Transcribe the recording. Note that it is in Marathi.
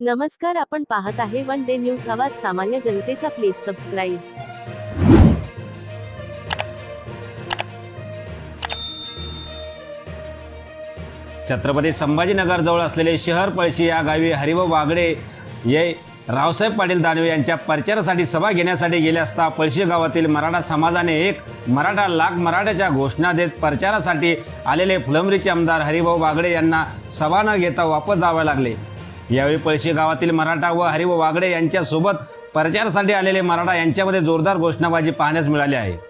नमस्कार आपण पाहत आहे वन डे न्यूज आवाज सामान्य जनतेचा प्लीज सबस्क्राईब छत्रपती संभाजीनगरजवळ असलेले शहर पळशी या गावी हरिभाऊ वागडे हे रावसाहेब पाटील दानवे यांच्या प्रचारासाठी सभा घेण्यासाठी गेले असता पळशी गावातील मराठा समाजाने एक मराठा लाख मराठ्याच्या घोषणा देत प्रचारासाठी आलेले फुलंबरीचे आमदार हरिभाऊ वागडे यांना सभा न घेता वापस जावे लागले. यावेळी पळशी गावातील मराठा व हरिव वागडे यांच्यासोबत प्रचारासाठी आलेले मराठा यांच्यामध्ये जोरदार घोषणाबाजी पाहण्यास मिळाली आहे.